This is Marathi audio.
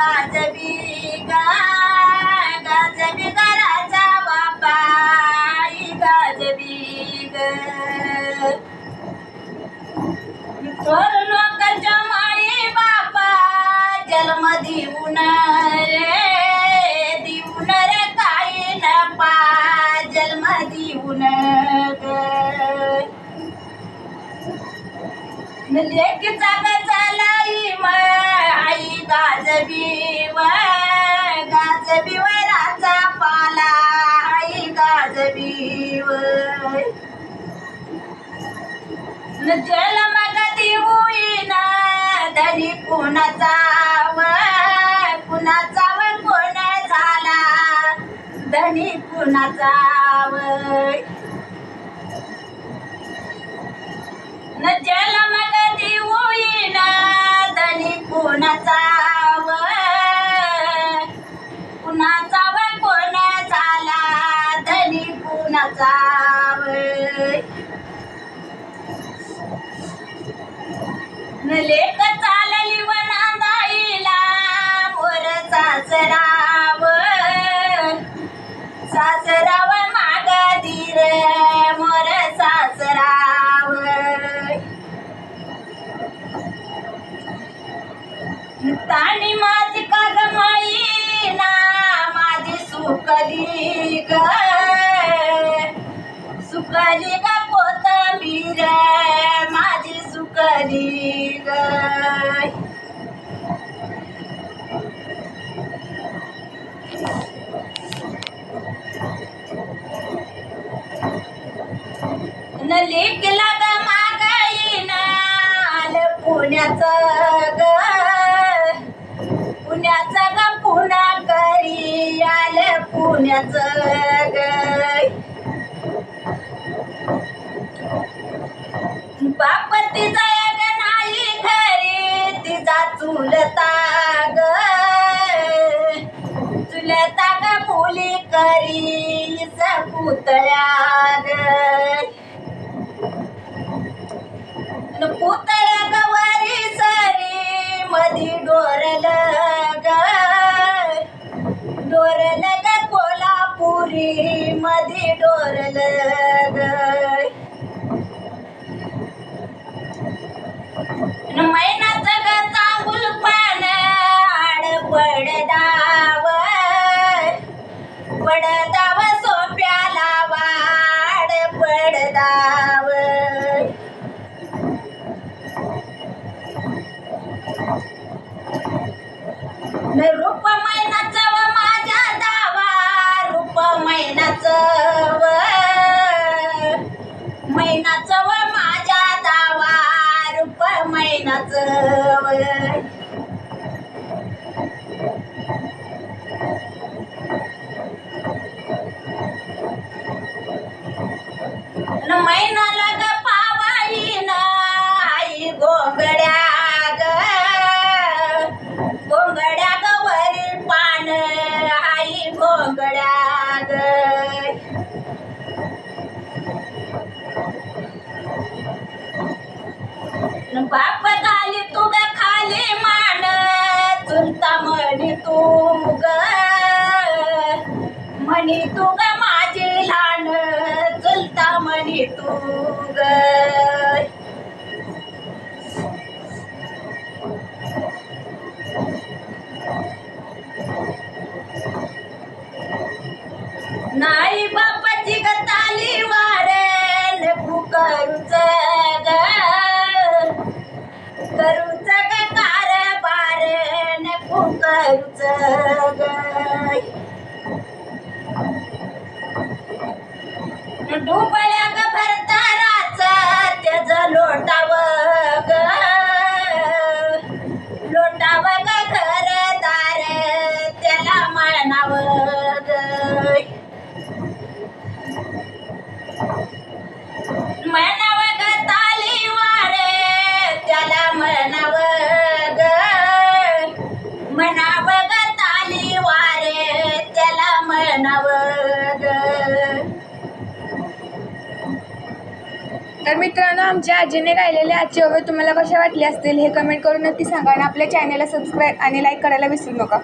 गाजबी गा गाजबी घराचा बापा गाजबी ग. थोर लोकांच्या माळी बापा जन्म देऊन रे देऊन रे काही न पा जन्म देऊन ग. लेक जागा चालाई म आई गाजबी व गाजबी पाला. आई गाजबी व जल मगती होईना धनी कुणाचा व कुणाचा व कोण झाला? धनी कुणाचा वय. कुणाचा वय लिखला लेकला ग मागाईन पुण्याचं ग पुण्याचं ग पुणा करी आलं पुण्याचं ग बाप तिचा ग नाही घरी तिचा चुलता ग. चुलता ग मुली करी पुतळ्या ग. न पुतळ्या ग वरी सरी मधी डोरल ग डोरल ग कोल्हापुरी मधी डोरल मैनाचं व माझ्या दावा रुप मैनाचं बाप खाली तू ग खाली मान चुलता म्हणी तू ग म्हणी तू ग माझी लहान चुलता म्हणी तू ग. नको ग डुबळ्या ग भरताराचा त्याच लोटाव ग. लोटाव ग घरदार त्याला म्हणाव ग. तर मित्रांनो आमच्या आजीने गायलेले आजचे ओवे तुम्हाला कशा वाटले असतील हे कमेंट करून नक्की सांगा आणि आपल्या चॅनलला सबस्क्राईब आणि लाईक करायला विसरू नका.